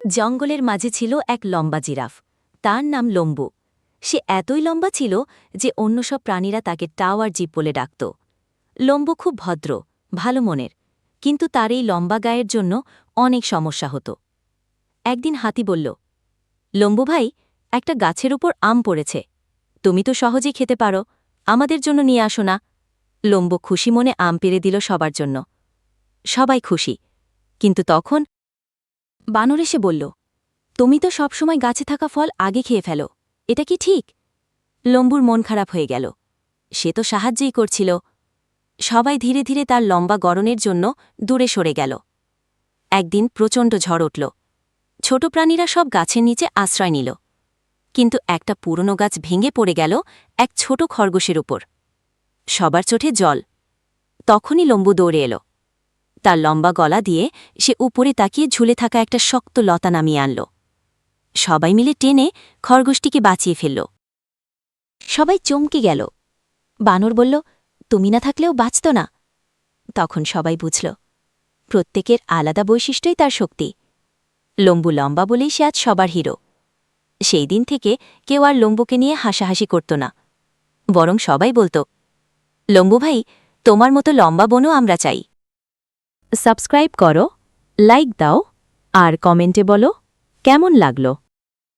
জঙ্গলের মাঝে ছিল এক লম্বা জিরাফ। তার নাম লম্বু। সে এতই লম্বা ছিল যে অন্য সব প্রাণীরা তাকে টাওয়ার জিপ বলে ডাকত। লম্বু খুব ভদ্র, ভালো মনের, কিন্তু তার এই লম্বা গায়ের জন্য অনেক সমস্যা হতো। একদিন হাতি বলল, লম্বু ভাই, একটা গাছের উপর আম পড়েছে। তুমি তো সহজেই খেতে পারো, আমাদের জন্য নিয়ে আসো না। লম্বু খুশি মনে আম পেরে দিল সবার জন্য। সবাই খুশি, কিন্তু তখন বানর এসে বলল, তুমি তো সবসময় গাছে থাকা ফল আগে খেয়ে ফেলো। এটা কি ঠিক? লম্বুর মন খারাপ হয়ে গেল। সে তো সাহায্যই করছিল। সবাই ধীরে ধীরে তার লম্বা গরনের জন্য দূরে সরে গেল। একদিন প্রচণ্ড ঝড় উঠল। ছোট প্রাণীরা সব গাছের নিচে আশ্রয় নিল। কিন্তু একটা পুরনো গাছ ভেঙে পড়ে গেল এক ছোট খরগোশের উপর। সবার চোঠে জল। তখনই লম্বু দৌড়ে এলো। তার লম্বা গলা দিয়ে সে উপরে তাকিয়ে ঝুলে থাকা একটা শক্ত লতা নামিয়ে আনল। সবাই মিলে টেনে খরগোশটিকে বাঁচিয়ে ফেলল। সবাই চমকে গেল। বানর বলল, তুমি না থাকলেও বাঁচত না। তখন সবাই বুঝল, প্রত্যেকের আলাদা বৈশিষ্ট্যই তার শক্তি। লম্বু লম্বা বলেই সে আজ সবার হিরো। সেই দিন থেকে কেউ আর লম্বুকে নিয়ে হাসাহাসি করত না। বরং সবাই বলত, লম্বু ভাই, তোমার মতো লম্বা বনও আমরা চাই। সাবস্ক্রাইব করো লাইক দাও আর কমেন্টে বলো কেমন লাগল।